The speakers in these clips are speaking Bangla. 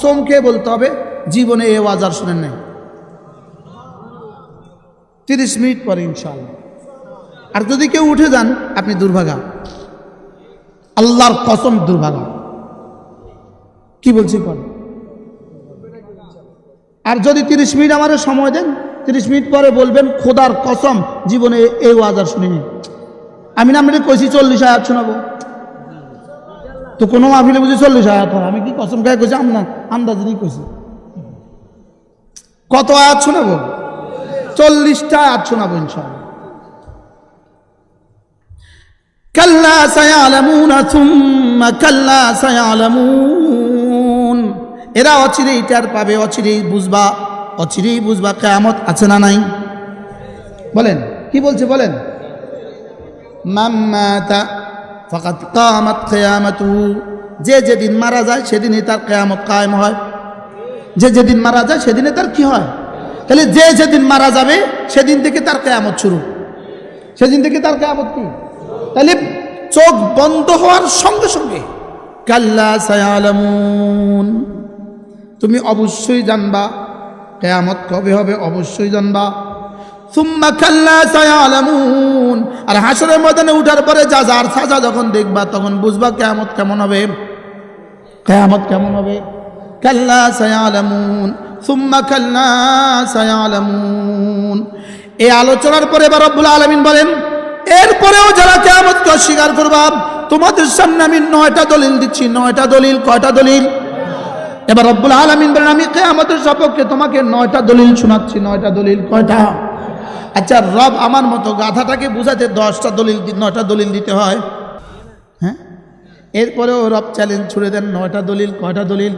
খেয়ে বলতে হবে? জীবনে এ ওয়াজ আর শুনেন নাই। তিরিশ মিনিট পরে ইনশাআল্লাহ। আর যদি কেউ উঠে যান, আপনি দুর্ভাগা। আল্লাহর কসম দুর্ভাগা। কি বলছি কর আর যদি তিরিশ মিনিট আমার সময় দেন, তিরিশ মিনিট পরে বলবেন, খোদার কসম, জীবনে এই ওয়াজ আর শুনিনি। আমি না আমি কইছি চল্লিশ আয়াত শোনাবো। তো কোনো মাহফিলে বুঝি চল্লিশ আয়াত হয় আমি কি কসম খাই কইছি, আমনা আন্দাজিনই কইছি। কত আয়াত শোনাবো? চল্লিশটা আয়াত শোনাবো ইনশাআল্লাহ। কাল্লা সায়ালামুনা থুম্মা কাল্লা সায়ালামুন। এরা অচিরেই টের পাবে, অচিরেই বুঝবা অচিরেই বুঝবা কেয়ামত আছে না নাই। বলেন, কি বলছে বলেন? মাম্মাতা ফাকাত কামাত কিয়ামাতু যে যেদিন মারা যায়, সেদিনই তার কেয়ামত কায়েম হয়। যে যেদিন মারা যায় সেদিনে তার কি হয়? তাহলে যে যেদিন মারা যাবে, সেদিন থেকে তার কেয়ামত শুরু। সেদিন থেকে তার কেয়ামত কি? তাহলে চোখ বন্ধ হওয়ার সঙ্গে সঙ্গে, কাল্লা সায়ালামুন। তুমি অবশ্যই জানবা, কেয়ামত কবে হবে, অবশ্যই জানবা। সুম্মা সায়ালামুন। আর হাসরের ময়দানে উঠার পরে যা যার সাজা যখন দেখবা, তখন বুঝবা কেয়ামত কেমন হবে। কেয়ামত কেমন হবে? কাল্লা সায়ালামুন, সুম্মা কাল্লা সায়ালামুন। এই আলোচনার পরে এবার রব্বুল আলমিন বলেন, এরপরেও যারা কেয়ামতকে অস্বীকার করবা, তোমাদের সামনে আমি নয়টা দলিল দিচ্ছি। নয়টা দলিল, কয়টা দলিল? এবার রব্বুল আলমিন বলেন, আমি কেয়ামতের সপক্ষে তোমাকে নয়টা দলিল শোনাচ্ছি। নয়টা দলিল কয়টা? আচ্ছা রব আমার মতো গাধাটাকে বুঝাতে দশটা দলিল দি- নয়টা দলিল দিতে হয় হ্যাঁ এরপরেও রব চ্যালেঞ্জ ছুড়ে দেন নয়টা দলিল কয়টা দলিল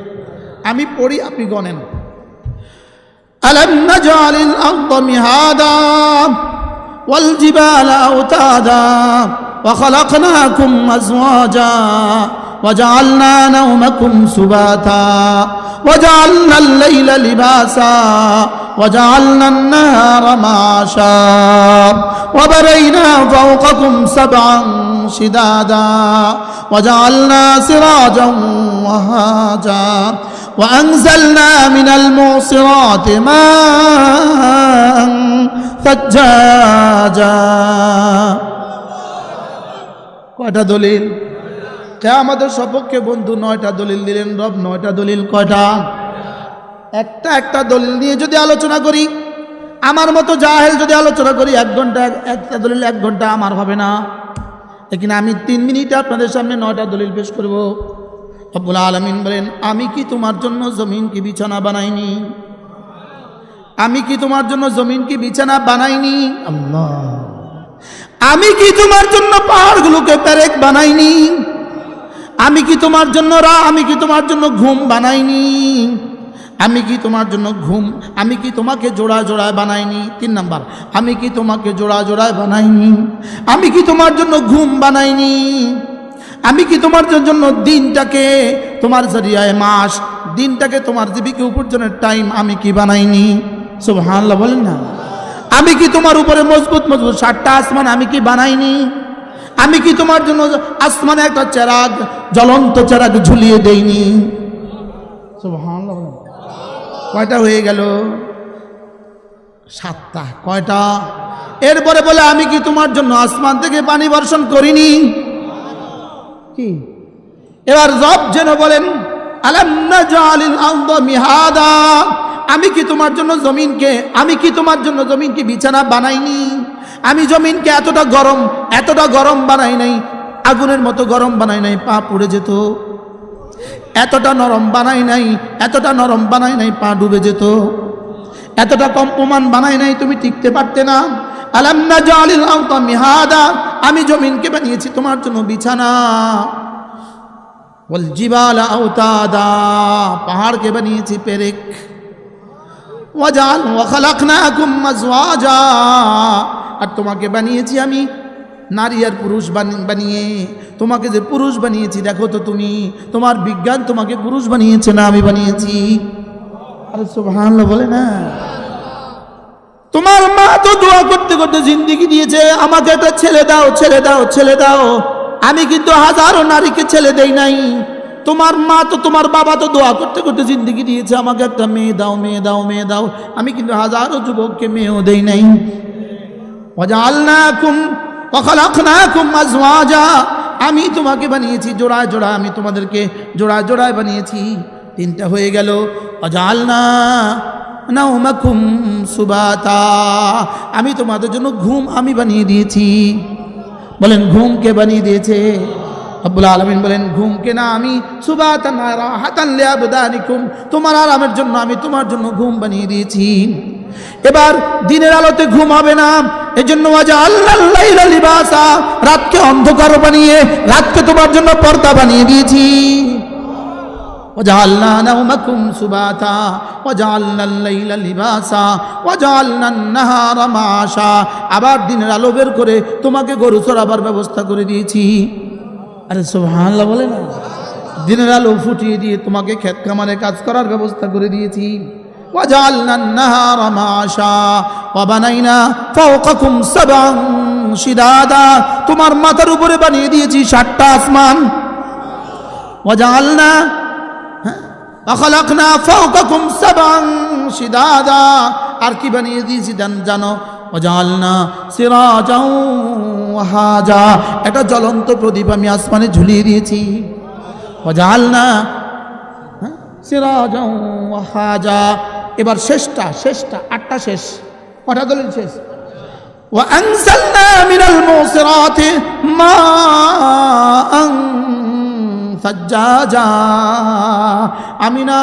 আমি পড়ি আপনি গণেন ألم نجعل الأرض مهادا والجبال أوتادا وخلقناكم أزواجا وجعلنا نومكم سباتا وجعلنا الليل لباسا وجعلنا النهار معاشا وبرينا فوقكم سبعا شدادا وجعلنا سراجا وهاجا وأنزلنا من المعصرات ماء ثجاجا কয়টা দলিল কে আমাদের সপক্ষে বন্ধু, নয়টা দলিল দিলেন রব, নয়টা দলিল কয়টা? একটা একটা দলিল নিয়ে যদি আলোচনা করি, আমার মতো জাহেল যদি আলোচনা করি, এক ঘণ্টা, একটা দলিল এক ঘণ্টা আমার হবে না। লেকিন আমি তিন মিনিটে আপনাদের সামনে নয়টা দলিল পেশ করব। রব্বুল আলমিন বলেন, আমি কি তোমার জন্য জমিন কি বিছানা বানাইনি? আমি কি তোমার জন্য জমিন কি বিছানা বানাইনি? আমি কি তোমার জন্য পাহাড়গুলোকে প্যারেক বানাইনি? আমি কি তোমার জন্য রা আমি কি তোমার জন্য ঘুম বানাইনি আমি কি তোমার জন্য ঘুম আমি কি তোমাকে জোড়া জোড়ায় বানাইনি তিন নাম্বার আমি কি তোমাকে জোড়া জোড়ায় বানাইনি আমি কি তোমার জন্য ঘুম বানাইনি আমি কি তোমার জন্য দিনটাকে তোমার জরিয়ায় মাস দিনটাকে তোমার জীবিকা উপার্জনের টাইম আমি কি বানাইনি সব হাল্লা বলেন না আমি কি তোমার উপরে মজবুত মজবুত সাতটা আসমান আমি কি বানাইনি আমি কি তোমার জন্য আসমানে একটা চেরাগ, জ্বলন্ত চেরাগ ঝুলিয়ে দেইনি? কয়টা হয়ে গেল? সাতটা। কয়টা? এরপরে বলে, আমি কি তোমার জন্য আসমান থেকে পানি বর্ষণ করিনি? কি? এবার রব যেন বলেন, আলাম নাজালিল আরদ মিহাদা? আমি কি তোমার জন্য জমিনকে, আমি কি তোমার জন্য জমিনকে বিছানা বানাইনি? আমি জমিনকে এতটা গরম এতটা গরম বানাই নাই, আগুনের মতো গরম বানাই নাই, পা পুড়ে যেত। এতটা নরম বানাই নাই, এতটা নরম বানাই নাই, পা ডুবে যেত। এতটা কম্পমান বানাই নাই, তুমি টিকতে পারতে না। আলাম নাজালিল আরদ মিহাদা, আমি জমিনকে বানিয়েছি তোমার জন্য বিছানা। বল জিবালা আওতাদা পাহাড়কে বানিয়েছি পেরেক। ওয়াজাল আর তোমাকে বানিয়েছি আমি, নারী আর পুরুষ বানি- বানিয়ে। তোমাকে যে পুরুষ বানিয়েছি, দেখো তো তুমি, তোমার বিজ্ঞান তোমাকে পুরুষ বানিয়েছে না আমি বানিয়েছি। আরে সুবহানাল্লাহ বলে না। তোমার মা তো দোয়া করতে করতে জিন্দিগি দিয়েছে আমাকে একটা ছেলে দাও ছেলে দাও ছেলে দাও। আমি কিন্তু হাজারো নারীকে ছেলে দেই নাই। তোমার মা তো তোমার বাবা তো দোয়া করতে করতে জিন্দগি দিয়েছে, আমাকে একটা মেয়ে দাও মেয়ে দাও মেয়ে দাও। আমি কিন্তু হাজারো যুবককে মেয়েও দেই নাই। আমি তোমাকে বানিয়েছি, জোড়ায় জোড়া আমি তোমাদেরকে জোড়ায় জোড়ায় বানিয়েছি। তিনটা হয়ে গেল। অজালনা নাউমাকুম সুবাতা। আমি তোমাদের জন্য ঘুম আমি বানিয়ে দিয়েছি। বলেন ঘুমকে বানিয়ে দিয়েছে? আব্বুল আলমিন বলেন ঘুমকে না আমি সুবাতান রাহাতান লিআবদানিকুম তোমার আরামের জন্য আমি তোমার জন্য ঘুম বানিয়ে দিয়েছি এবার দিনের আলোতে ঘুম হবে না এই জন্য আল্লাহ লিবাসা রাতকে অন্ধকার বানিয়ে রাতকে তোমার জন্য পর্দা বানিয়ে দিয়েছি وجعلنا نومكم سباتا وجعلنا الليل لباسا وجعلنا النهار معاشا আবার দিনের আলো বের করে তোমাকে গরু চড়াবার ব্যবস্থা করে দিয়েছি আরে সুবহানাল্লাহ বলে না দিনের আলো ফুটিয়ে দিয়ে তোমাকে ক্ষেত খামারে কাজ করার ব্যবস্থা করে দিয়েছি وجعلنا النهار معاشا وبنينا فوقكم سبعا شدادا তোমার মাথার উপরে বানিয়ে দিয়েছি সাতটা আসমান وجعلنا وخلقنا فوقكم سبعا شدادا আর কি বানিয়ে দিয়েছি জান- জানো وجعلنا سراجا وهاجا একটা জ্বলন্ত প্রদীপ আমি আসমানে ঝুলিয়ে দিয়েছি وجعلنا হ্যাঁ, سراجا وهاجا এবার শেষটা শেষটা আটটা শেষ কটা দলিল শেষ وأنزلنا من المعصرات ماء সাজ্জাজা আমি না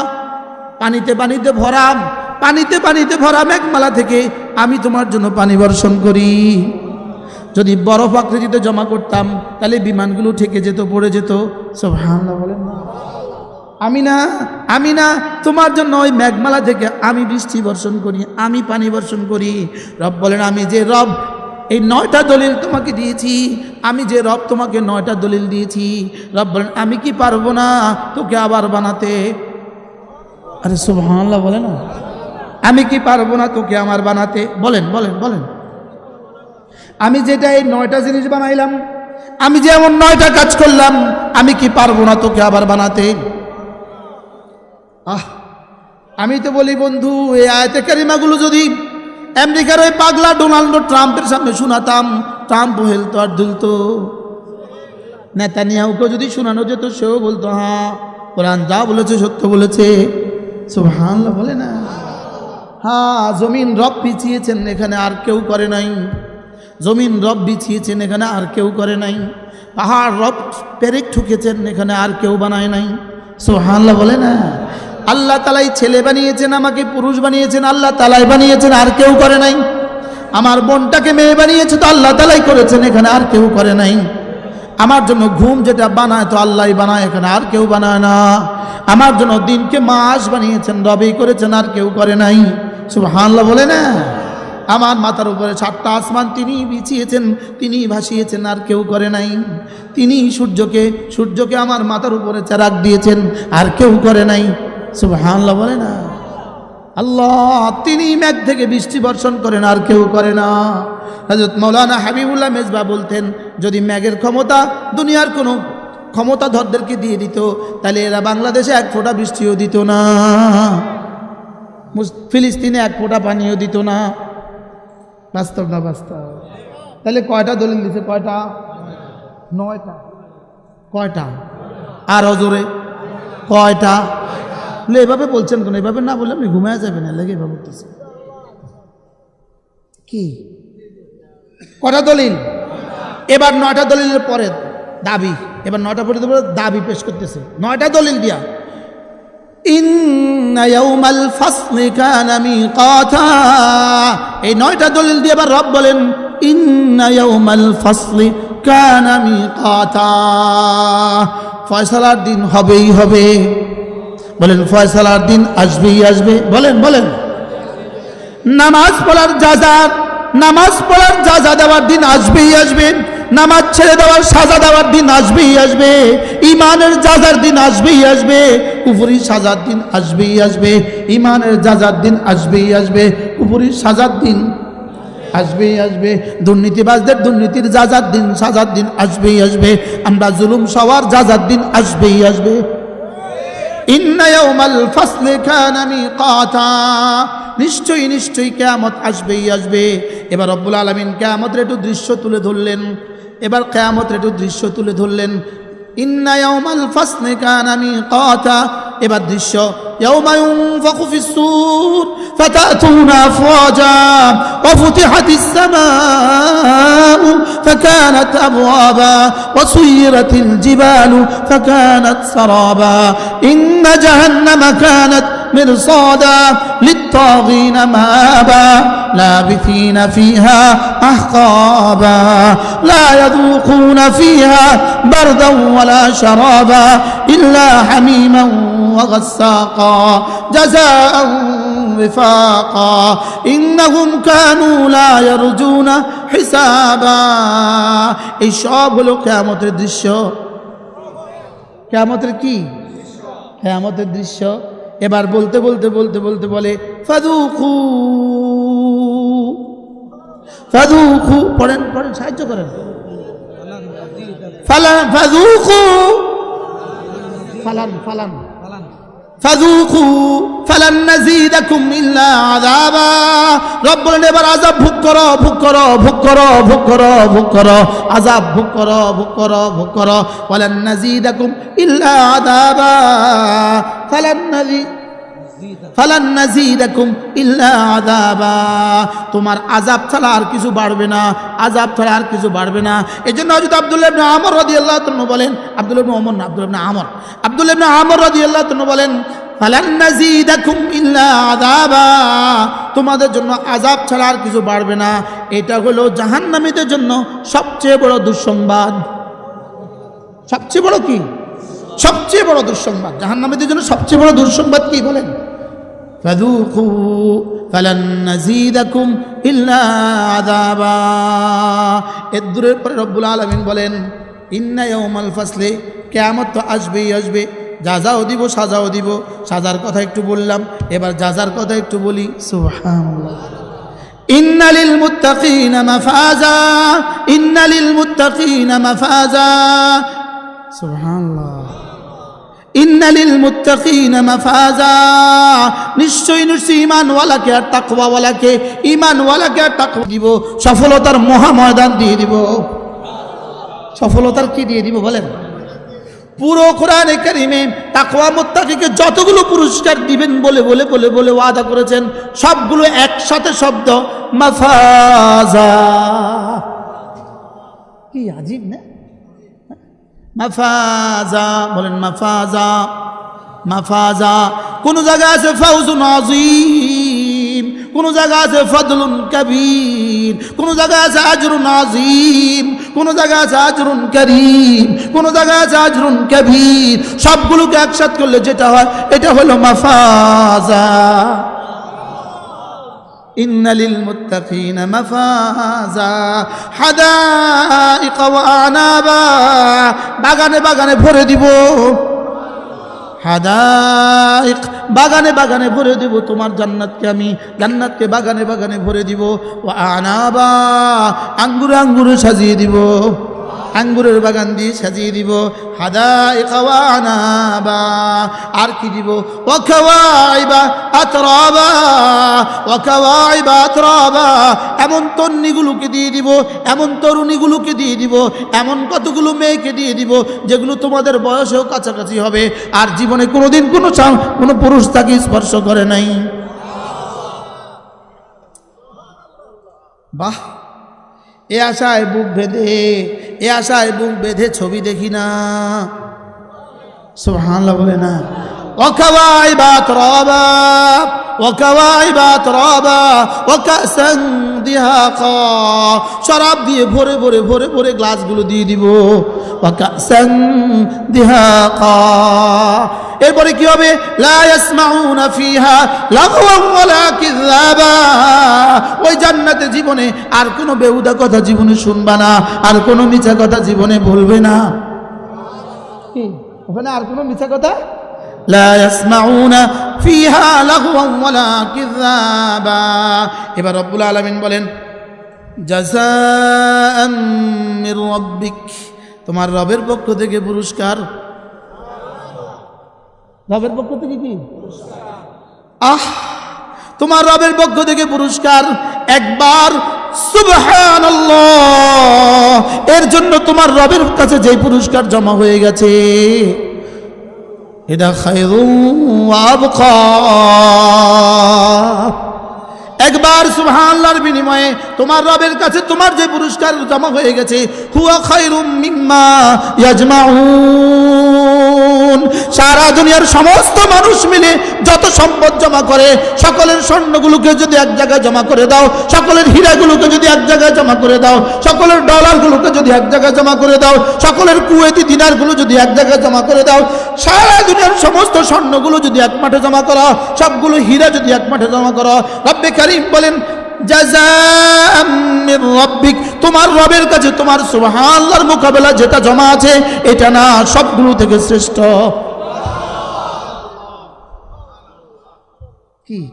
পানিতে পানিতে ভরাম পানিতে পানিতে ভরা মেঘমালা থেকে আমি তোমার জন্য পানি বর্ষণ করি যদি বরফ আকৃতিতে জমা করতাম, তাহলে বিমানগুলো ঠেকে যেত, পড়ে যেত। সব হামলা বলেন না। আমি না আমি না তোমার জন্য ওই মেঘমালা থেকে আমি বৃষ্টি বর্ষণ করি, আমি পানি বর্ষণ করি। রব বলেন, আমি যে রব, এই নয়টা দলিল তোমাকে দিয়েছি। আমি যে রব, তোমাকে নয়টা দলিল দিয়েছি। রব বলেন, আমি কি পারব না তোকে আবার বানাতে? আরে সুবহানাল্লাহ বলে না। আমি কি পারব না তোকে আমার বানাতে? বলেন বলেন বলেন। আমি যেটা এই নয়টা জিনিস বানাইলাম, আমি যে এমন নয়টা কাজ করলাম, আমি কি পারব না তোকে আবার বানাতে? আহ, আমি তো বলি বন্ধু, এই আয়তে কারিমাগুলো যদি আমেরিকার ওই পাগলা ডোনাল্ড ট্রাম্পের সামনে শোনাতাম, ট্রাম্প হেলতো আর দুলতো। নেতানিয়াহুকে যদি শোনানো যেত, সেও বলতো হ্যাঁ কোরআন যা বলেছে, সত্য বলেছে। সুবহানাল্লাহ বলে না? হ্যাঁ জমিন রব পিছিয়েছেন, এখানে আর কেউ করে নাই। জমিন রব বিছিয়েছেন এখানে, আর কেউ করে নাই। পাহাড় রব পেরেক ঠুকেছেন এখানে, আর কেউ বানায় নাই। সুবহানাল্লাহ বলে না? আল্লাহ তালাই ছেলে বানিয়েছেন, আমাকে পুরুষ বানিয়েছেন, আল্লাহ তালাই বানিয়েছেন, আর কেউ করে নাই। আমার বোনটাকে মেয়ে বানিয়েছে, তো আল্লাহ তালাই করেছেন এখানে, আর কেউ করে নাই। আমার জন্য ঘুম যেটা বানায়, তো আল্লাহ বানায় এখানে, আর কেউ বানায় না। আমার জন্য দিনকে মাস বানিয়েছেন রবেই করেছেন, আর কেউ করে নাই। সুবহানাল্লাহ বলে না? আমার মাথার উপরে সাতটা আসমান তিনি বিছিয়েছেন, তিনি ভাসিয়েছেন, আর কেউ করে নাই। তিনি সূর্যকে সূর্যকে আমার মাথার উপরে চারাক দিয়েছেন, আর কেউ করে নাই। সুবহানাল্লাহ বলে না? আল্লাহ, তিনি মেঘ থেকে বৃষ্টি বর্ষণ করেন, আর কেউ করে না। হজরত মৌলানা হাবিবুল্লাহ মেজবা বলতেন, যদি ম্যাগের ক্ষমতা দুনিয়ার কোনো ক্ষমতাধরদেরকে দিয়ে দিত, তাহলে এরা বাংলাদেশে এক ফোঁটা বৃষ্টিও দিত না। ফিলিস্তিনে এক ফোঁটা পানিও দিত না। বাস্তব না বাস্তব তাহলে কয়টা দলিল দিছে? কয়টা? নয়টা। কয়টা? আর অজরে কয়টা? বলে এভাবে বলছেন কেন? এভাবে না বললে আপনি ঘুমায় যাবেন লেগে এভাবে বলতেছে কি? কটা দলিল? এবার নয়টা দলিলের পরে দাবি। এবার নয়টা পরে দাবি পেশ করতেছে। নয়টা দলিল দিয়া ইন্না ইয়াউমাল ফাসলি কানা মিকাতা এই নয়টা দলিল দিয়ে এবার রব বলেন ফয়সালার দিন হবেই হবে। বলেন, ফয়সালার দিন আসবেই আসবে। বলেন বলেন। নামাজ পড়ার যাজা, নামাজ পড়ার যাজা দেওয়ার দিন আসবেই আসবে। নামাজ ছেড়ে দেওয়ার সাজা দেওয়ার দিন আসবেই আসবে। ইমানের যাজার দিন আসবেই আসবে। কুফুরি সাজার দিন আসবেই আসবে ইমানের যাজার দিন আসবেই আসবে কুফুরি সাজার দিন আসবেই আসবে, দুর্নীতিবাজদের দুর্নীতির যাজার দিন সাজার দিন আসবেই আসবে, আমরা জুলুম সবার যাজার দিন আসবেই আসবে। নিশ্চয়ই নিশ্চয়ই কিয়ামত আসবেই আসবে। এবার রব্বুল আলামিন একটু দৃশ্য তুলে ধরলেন, এবার কিয়ামতের একটু দৃশ্য তুলে ধরলেন ইন্না ইয়াউমাল ফাসলি কানা মিকাতা এবার দৃশ্য ইয়াউমা ইউনফাখু ফিস-সূর ফাতাতুনা আফওয়াজা ওয়া ফুতিহাতিস সামাউ فكانت أبوابا وسيرت الجبال فكانت سرابا إن جهنم كانت مرصادا للطاغين مآبا لابثين فيها أحقابا لا يذوقون فيها بردا ولا شرابا إلا حميما وغساقا جزاء وفاقا إنهم كانوا لا يرجون حسابا এই সব হলো কেয়ামতের দৃশ্য কেয়ামতের কি কেয়ামতের দৃশ্য এবার বলতে বলতে বলতে বলতে বলে ফাদুকু ফাদুকু পড়েন পড়েন, সাহায্য করেন। ফালান ফাদুখু। ফালান ফালান। এবার আযাব ভোগ করো ভোগ করো ভোগ করো ভোগ করো ভোগ করো। আযাব ভোগ করো ভোগ করো ভোগ করো। ফালান নাজিদাকুম ইল্লা আযাবা। ফালান তোমার আযাব ছাড়া আর কিছু বাড়বে না, আযাব ছাড়া আর কিছু বাড়বে না। এজন্য হযরত আব্দুল্লাহ ইবনে আমর রাদিয়াল্লাহু তাআলা বলেন, আব্দুল্লাহ ইবনে ওমর না, আব্দুল্লাহ ইবনে আমর, আব্দুল্লাহ ইবনে আমর রাদিয়াল্লাহু তাআলা বলেন তোমাদের জন্য আযাব ছাড়া আর কিছু বাড়বে না। এটা হলো জাহান্নামীদের জন্য সবচেয়ে বড় দুঃসংবাদ। সবচেয়ে বড় কি? সবচেয়ে বড় দুঃসংবাদ। জাহান্নামীদের জন্য সবচেয়ে বড় দুঃসংবাদ কি বলেন? فذوقوا فلن نزيدكم إلا عذابا এর দূরের পরে রব্বুল আলমিন বলেন ইন্না ইয়াউমাল ফাসলে কেয়ামত তো আসবেই আসবে যাজাও দিব সাজাও দিব সাজার কথা একটু বললাম এবার যাজার কথা একটু বলি সুবহানাল্লাহ ইন্না লিল মুত্তাকিনা মাফাজা ইন্না লিল মুত্তাকিনা মাফাজা সুবহানাল্লাহ ইন্নালিল মুত্তাকিনা মাফাজা। নিশ্চয়ই নিশ্চয়ই ইমানওয়ালাকে আর তাকওয়াওয়ালাকে ইমানওয়ালাকে আর তাকওয়া দিব। সফলতার মহা ময়দান দিয়ে দিব। সফলতার কি দিয়ে দিব বলেন? পুরো কোরআনে কারিমে তাকওয়া মুত্তাকিকে যতগুলো পুরস্কার দিবেন বলে বলে বলে বলে ওয়াদা করেছেন, সবগুলো একসাথে শব্দ মাফাজা। কি আজীব না? মাফাজা, বলেন মাফাজা মাফাজা। কোন জায়গায় আছে ফাউজুন আজিম কোন জায়গায় আছে ফদলুন কবির, কোন জায়গায় আছে আজরুন আজিম কোন জায়গায় আছে আজরুন করিম, কোন জায়গায় আছে আজরুন কবির। সবগুলোকে একসাথ করলে যেটা হয়, এটা হলো মাফাজা। ইন্নালিল মুত্তাকিনা মাফাজা হাদাইকা ওয়া আনাবা, বাগানে বাগানে ভরে দিব। হাদাইক বাগানে বাগানে ভরে দিব, তোমার জান্নাতকে আমি জান্নাতকে বাগানে বাগানে ভরে দিব। ও আনাবা, আঙ্গুরে আঙ্গুরে সাজিয়ে দিব। আঙ্গুরের বাগান দিয়ে সাজিয়ে দিব। হাদাইক ওয়া আনাবা আর কি দিব? ও খাওয়াইবা আতরাবা ও খাওয়াইবা আতরাবা। এমন তন্নিগুলোকে দিয়ে দিব, এমন তরুণীগুলোকে দিয়ে দিব, এমন কতগুলো মেয়েকে দিয়ে দিব, যেগুলো তোমাদের বয়সেও কাছাকাছি হবে। আর জীবনে কোনোদিন কোনো কোনো পুরুষ তাকে স্পর্শ করে নাই। বাহ! এ আশায় বুক বেঁধে, এ আশায় বুক বেঁধে ছবি দেখি না। সুবহানাল্লাহ বলে না। ওকাওয়াই বাত রবা ওকাওয়াই বাত রবা ওকাসং দিহাকা শরাব দিয়ে ভরে ভরে ভরে ভরে গ্লাসগুলো দিয়ে দিব। ওকাসং দিহাকা এরপরে কি হবে? ওই জান্নাতে জীবনে আর কোনো বেহুদা কথা জীবনে শুনবা না, আর কোনো মিছা কথা জীবনে বলবে না? ওখানে আর কোনো মিছা কথা? এবার রব্বুল আলামিন বলেন তোমার রবের পক্ষ থেকে পুরস্কার রবের পক্ষ থেকে কি? আহ, তোমার রবের পক্ষ থেকে পুরস্কার। একবার এর জন্য তোমার রবের কাছে যে পুরস্কার জমা হয়ে গেছে একবার, সুবহানাল্লাহর বিনিময়ে তোমার রবের কাছে তোমার যে পুরস্কার জমা হয়ে গেছে, হুয়া খায়রুম মিম্মা ইয়াজমাউন। সারা দুনিয়ার সমস্ত মানুষ মিলে যত সম্পদ জমা করে, সকলের স্বর্ণগুলোকে যদি এক জায়গায় জমা করে দাও, সকলের হীরাগুলোকে যদি এক জায়গায় জমা করে দাও, সকলের ডলারগুলোকে যদি এক জায়গায় জমা করে দাও, সকলের কুয়েতি দিনারগুলো যদি এক জায়গায় জমা করে দাও, সারা দুনিয়ার সমস্ত স্বর্ণগুলো যদি এক মাঠে জমা করো, সবগুলো হীরা যদি এক মাঠে জমা করো। রব্বে কারিম বলেন রব্বিক, তোমার রবের কাছে তোমার সুবহানাল্লাহর মোকাবেলা যেটা জমা আছে, এটা না, সবগুলো থেকে শ্রেষ্ঠ। কি?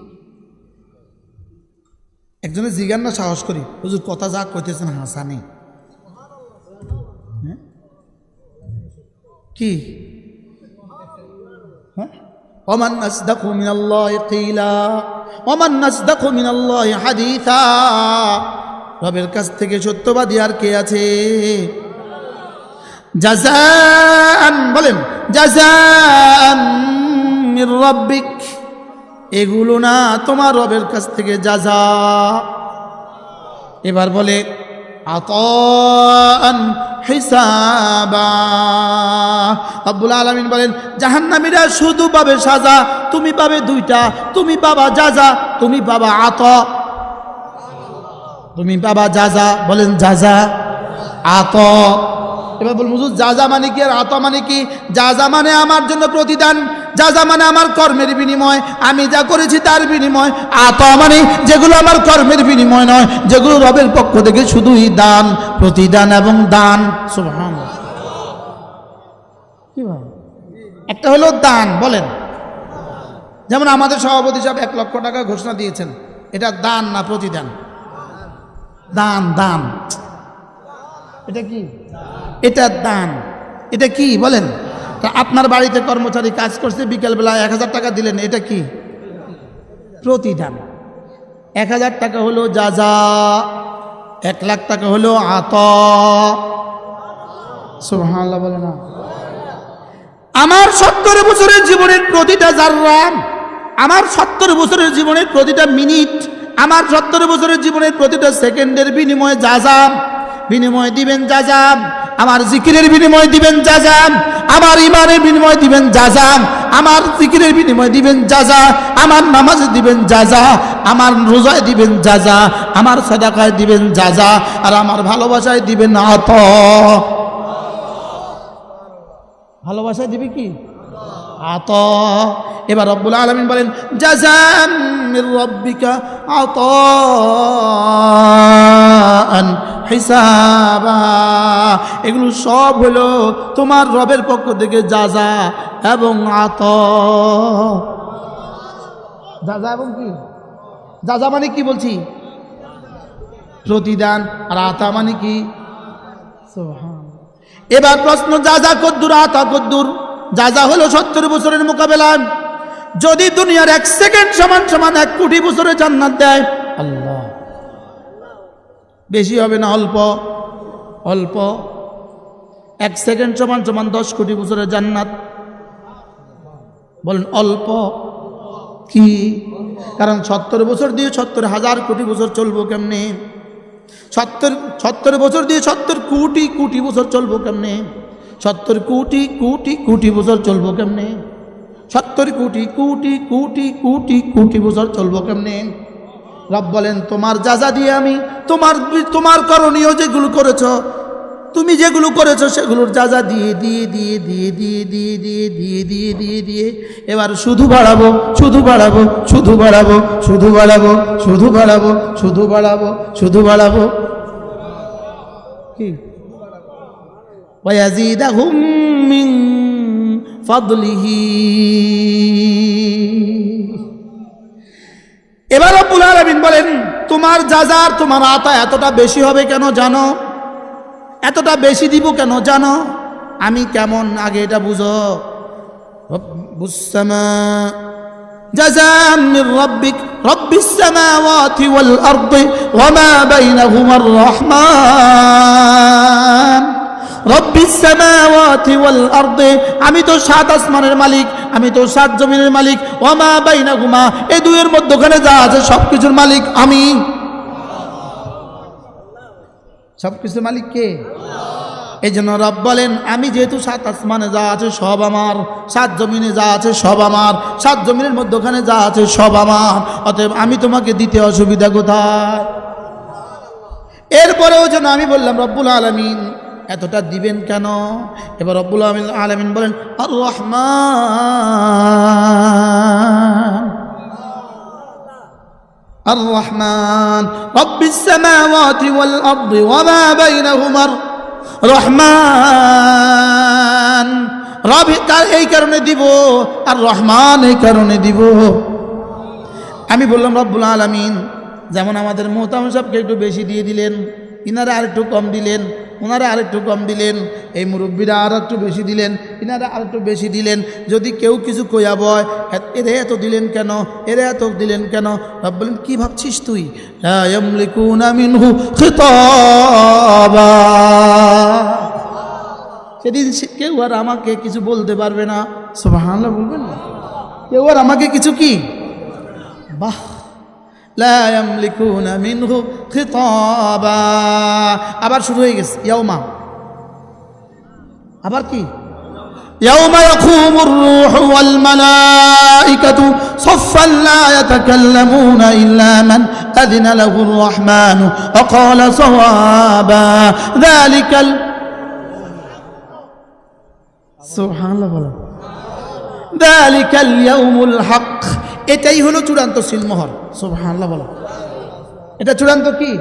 একজনের জিজ্ঞান না সাহস করি। হুজুর, কথা যা কইতেছেন হাসানি। হ্যাঁ? কি? অমান নাসদাকু মিনাল্লাহ কিলা অমান নাসদাকু মিনাল্লাহ হাদিথা রবের কাছ থেকে সত্যবাদী আর কে আছে? জাজান বলেন জাজান রব্বিক। এগুলো না তোমার রবের কাছ থেকে যা যা। এবার বলে আতন হিসাবা। আব্বুল আলমিন বলেন, জাহান্নামীরা শুধু পাবে সাজা, তুমি পাবে দুইটা, তুমি পাবা যাজা, তুমি পাবা আত। তুমি পাবা যাজা, বলেন যাজা, আত। এবার বলুন হুজুর, যাজা মানে কি আর আত মানে কি? যা যা মানে আমার জন্য প্রতিদান যাজা মানে আমার কর্মের বিনিময়, আমি যা করেছি তার বিনিময়। আত মানে যেগুলো আমার কর্মের বিনিময় নয়, যেগুলো রবের পক্ষ থেকে শুধুই দান, প্রতিদান এবং দান। একটা হলো দান, বলেন। যেমন আমাদের সভাপতি সাহেব এক লক্ষ টাকা ঘোষণা দিয়েছেন, এটা দান না প্রতিদান? দান দান। এটা কি? এটা দান। এটা কি, বলেন। তা আপনার বাড়িতে কর্মচারী কাজ করছে বিকেলবেলা এক হাজার টাকা দিলেন, এটা কি? প্রতিদান। এক হাজার টাকা হলো যা যা এক লাখ টাকা হলো আত। সুবহানাল্লাহ বলে না। আমার সত্তর বছরের জীবনের প্রতিটা জাররাম আমার সত্তর বছরের জীবনের প্রতিটা মিনিট, আমার সত্তর বছরের জীবনের প্রতিটা সেকেন্ডের বিনিময়ে যাজাম বিনিময় দিবেন যাজাম আমার জিকিরের বিনিময় দিবেন যাজাম আমার ইমানের বিনিময় দিবেন যাজাম আমার জিকিরের বিনিময় দিবেন যাজা আমার নামাজে দিবেন যাজা আমার রোজায় দিবেন যাজা আমার সাদাকায় দিবেন যাজা আর আমার ভালোবাসায় দিবেন আত। ভালোবাসায় দিবে কি? আত। এবার রব্বুল আলমিন বলেন রব্বিকা আত এগুলো সব হলো তোমার রবের পক্ষ থেকে যাজা এবং আত। যাজা এবং কি? যাজা মানে কি বলছি? প্রতিদান আর আতা মানে কি? এবার প্রশ্ন যা যা কদ্দুর, আতা কদ্দুর? যা যা হলো সত্তর বছরের মোকাবেলা যদি দুনিয়ার এক সেকেন্ড সমান সমান এক কোটি বছরের জান্নাত দেয়, আল্লাহ। বেশি হবে না অল্প অল্প। এক সেকেন্ড সমান সমান দশ কোটি বছরের জান্নাত। বলেন অল্প কি? কারণ সত্তর বছর দিয়ে সত্তর হাজার কোটি বছর চলবো কেমনে? সত্তর সত্তর বছর দিয়ে সত্তর কোটি কোটি বছর চলবো কেমনে? সত্তর কোটি কোটি কোটি বছর চলবো কেমনে সত্তর কোটি কোটি কোটি কোটি কোটি বছর চলবো কেমনে রব বলেন তোমার যা যা দিয়ে আমি তোমার তোমার করণীয় যেগুলো করেছ তুমি যেগুলো করেছ সেগুলোর যা যা দিয়ে দিয়ে দিয়ে দিয়ে দিয়ে দিয়ে দিয়ে দিয়ে দিয়ে দিয়ে দিয়ে এবার শুধু বাড়াবো শুধু বাড়াবো শুধু বাড়াবো শুধু বাড়াবো শুধু বাড়াবো শুধু বাড়াবো শুধু বাড়াবো কি ويزيدهم من فضله এবার রব্বুল আলামিন বলেন তোমার যাজার তোমার আতা এতটা বেশি হবে কেন জানো এতটা বেশি দিব কেন জানো আমি কেমন আগে এটা বুঝো رب السماء جزاء من ربك رب السماوات والأرض وما بينهما الرحمن رب السماوات والأرض আমি তো সাত আসমানের মালিক, আমি তো সাত জমিনের মালিক ওমা বাইনাহুমা এই দুইয়ের মধ্যখানে যা আছে সব কিছুর মালিক আমি। সব কিছুর মালিক কে? এই জন্য রব বলেন, আমি যেহেতু সাত আসমানে যা আছে সব আমার, সাত জমিনে যা আছে সব আমার, সাত জমিনের মধ্যখানে যা আছে সব আমার, অতএব আমি তোমাকে দিতে অসুবিধা কোথায়? এরপরেও যেন আমি বললাম, রব্বুল আলমিন এতটা দিবেন কেন এবার রব্বুল আলমিন আলমিন বলেন আর রহমান الرحمن رب السماوات والأرض وما بينهما রহমান রব তার এই কারণে দিব আর রহমান এই কারণে দিব আমি বললাম রব্বুল আলমিন যেমন আমাদের মোহতাম সাহেবকে একটু বেশি দিয়ে দিলেন ইনারা আর একটু কম দিলেন ওনারা আরেকটু কম দিলেন, এই মুরব্বীরা আর একটু বেশি দিলেন, ইনারা আর একটু বেশি দিলেন, যদি কেউ কিছু কইয়া বয় এরে এত দিলেন কেন? এরে এত দিলেন কেন? রব বলেন, কী ভাবছিস তুই? সেদিন কেউ আর আমাকে কিছু বলতে পারবে না। সোভাহানলা বলবেন না। কেউ আর আমাকে কিছু কি? বাহ! লিখুন আমিন মিনহু خطابا আবার শুরু হয়ে গেছে ইয়াউমা আবার কি يوم يقوم الروح والملائكة صفا لا يتكلمون إلا من أذن له الرحمن وقال صوابا ذلك ال... سبحان الله বলো ذلك اليوم الحق এটাই হলো চূড়ান্ত সিলমোহর সুবহানাল্লাহ বলো এটা চূড়ান্ত কি?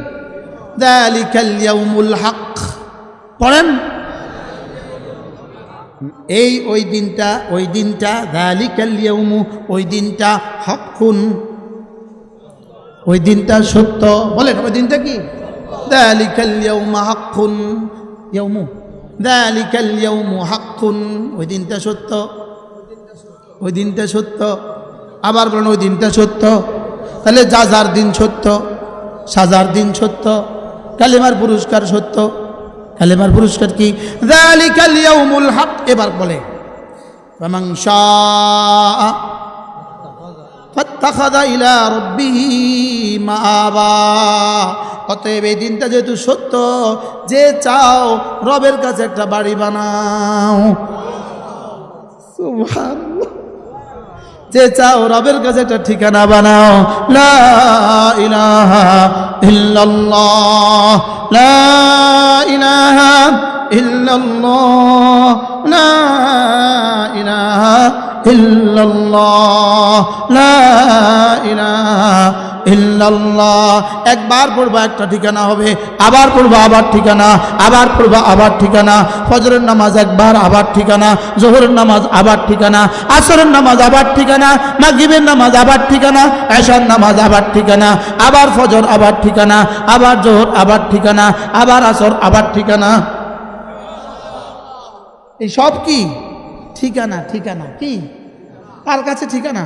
হাক। পড়েন। এই ওই দিনটা ওই দিনটা দালিকালিয়াউমু ওই দিনটা হকুন ওই দিনটা সত্য। বলেন, ওই দিনটা কি? দালিকালিয়াউমা দালি ইয়মু হক খুন ওই দিনটা সত্য। ওই দিনটা সত্য। আবার বলেন, ওই দিনটা সত্য। তাহলে যা যার দিন সত্য। সাজার দিন সত্য, কালেমার পুরস্কার সত্য। কালেমার পুরস্কার কি? হক, এবার বলে অতএব এই দিনটা যেহেতু সত্য, যে চাও রবের কাছে একটা বাড়ি বানাও। যে চাও রবের কাছে একটা ঠিকানা বানাও। লা ইলাহা ইল্লাল্লাহ। লা ইলাহা ইল্লাল্লাহ। লা ইলাহা ইল্লাল্লাহ। লা ইলাহা ইল্লাল্লাহ। একবার পড়বা একটা ঠিকানা হবে, আবার পড়বা আবার ঠিকানা, আবার পড়বা আবার ঠিকানা। ফজরের নামাজ একবার আবার ঠিকানা, জোহরের নামাজ আবার ঠিকানা, আসরের নামাজ আবার ঠিকানা, মাগরিবের নামাজ আবার ঠিকানা, এশার নামাজ আবার ঠিকানা, আবার ফজর আবার ঠিকানা, আবার জোহর আবার ঠিকানা, আবার আসর আবার ঠিকানা। এই সব কি? ঠিকানা ঠিকানা, কি? কার কাছে ঠিকানা?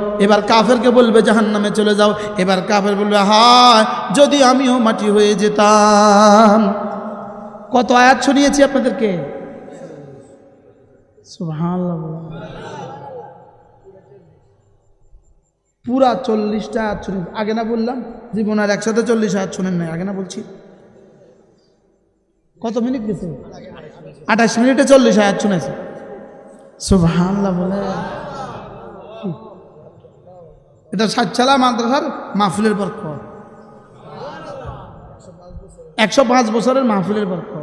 এবার কাফেরকে বলবে জাহান নামে চলে যাও। এবার কাফের বলবে, হায়, যদি আমিও মাটি হয়ে যেতাম। কত আয়াত শুনিয়েছি আপনাদেরকে? পুরা চল্লিশটা আয়াত শুনেন আগে না বললাম, জীবন আর একসাথে চল্লিশ আয়াত শুনেন নাই, আগে না বলছি। কত মিনিট গেছে? আঠাশ মিনিটে চল্লিশ আয়াত শুনেছে। সুবহানাল্লাহ বলে। এটা সাতচালা মাদ্রাসার মাহফিলের বরকত। একশো পাঁচ বছরের মাহফিলের বরকত।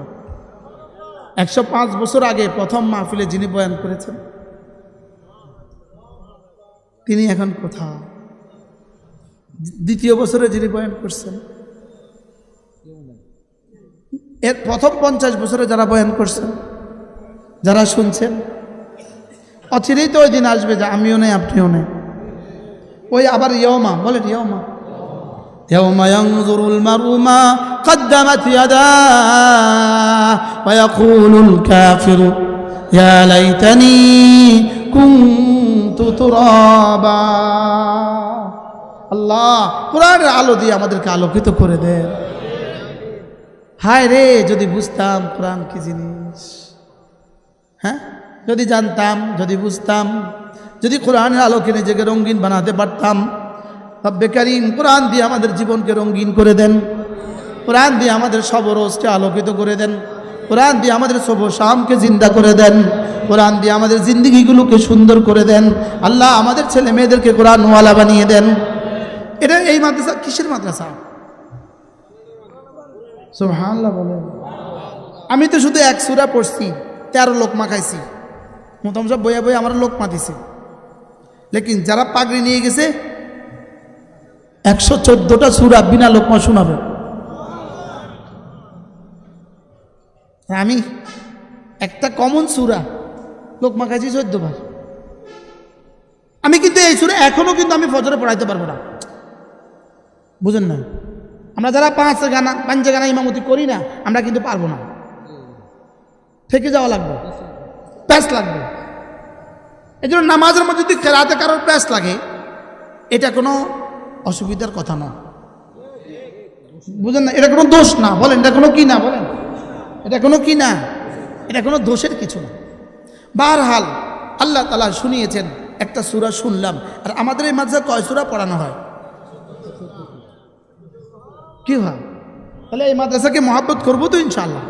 একশো পাঁচ বছর আগে প্রথম মাহফিলে যিনি বয়ান করেছেন, তিনি এখন কোথাও দ্বিতীয় বছরে যিনি বয়ান করছেন, এর প্রথম পঞ্চাশ বছরে যারা বয়ান করছেন, যারা শুনছেন, অচিরেই তো ওই দিন আসবে যে আমিও নেই, আপনিও নেই। ওই আবার ইয়মা বলেন ইয়মা يوم ينظر المرء ما قدمت يداه ويقول الكافر يا ليتني كنت ترابا আল্লাহ কোরআনের আলো দিয়ে আমাদেরকে আলোকিত করে দেন হায় রে যদি বুঝতাম কোরআন কি জিনিস হ্যাঁ যদি জানতাম যদি বুঝতাম যদি কোরআনের আলোকে নিজেকে রঙিন বানাতে পারতাম, রব্বে কারিম কোরআন দিয়ে আমাদের জীবনকে রঙিন করে দেন। কোরআন দিয়ে আমাদের সবরোজকে আলোকিত করে দেন। কোরআন দিয়ে আমাদের সব শামকে জিন্দা করে দেন। কোরআন দিয়ে আমাদের জিন্দিগিগুলোকে সুন্দর করে দেন। আল্লাহ আমাদের ছেলে মেয়েদেরকে কোরআনওয়ালা বানিয়ে দেন। এটা এই মাদ্রাসা কিসের মাদ্রাসা? আমি তো শুধু এক সুরা পড়ছি, তেরো লোক মাখাইছি। প্রথম সব বইয়া বই আমার লোক মাতিছে। লেকিন যারা পাগড়ি নিয়ে গেছে একশো চোদ্দটা সুরা বিনা লোকমা শোনাবে। আমি একটা কমন সুরা লোকমা খাইছি চোদ্দবার। আমি কিন্তু এই সুরে এখনও কিন্তু আমি ফজরে পড়াইতে পারব না। বুঝেন না? আমরা যারা পাঁচ গানা পাঁচ গানা ইমামতি করি না আমরা কিন্তু পারব না। থেকে যাওয়া লাগবে। প্যাস লাগবে। এই জন্য নামাজের মধ্যে যদি খেলাতে কারোর প্যাস লাগে, এটা কোনো অসুবিধার কথা না বুঝেন না? এটা কোনো দোষ না, বলেন, এটা কোনো কি না, বলেন। এটা কোনো কি না? এটা কোনো দোষের কিছু না। বারহাল আল্লাহ তালা শুনিয়েছেন, একটা সুরা শুনলাম। আর আমাদের এই মাঝে কয় সুরা পড়ানো হয়? কি হয়? তাহলে এই মাদ্রাসাকে মহাব্বত করব তো ইনশাল্লাহ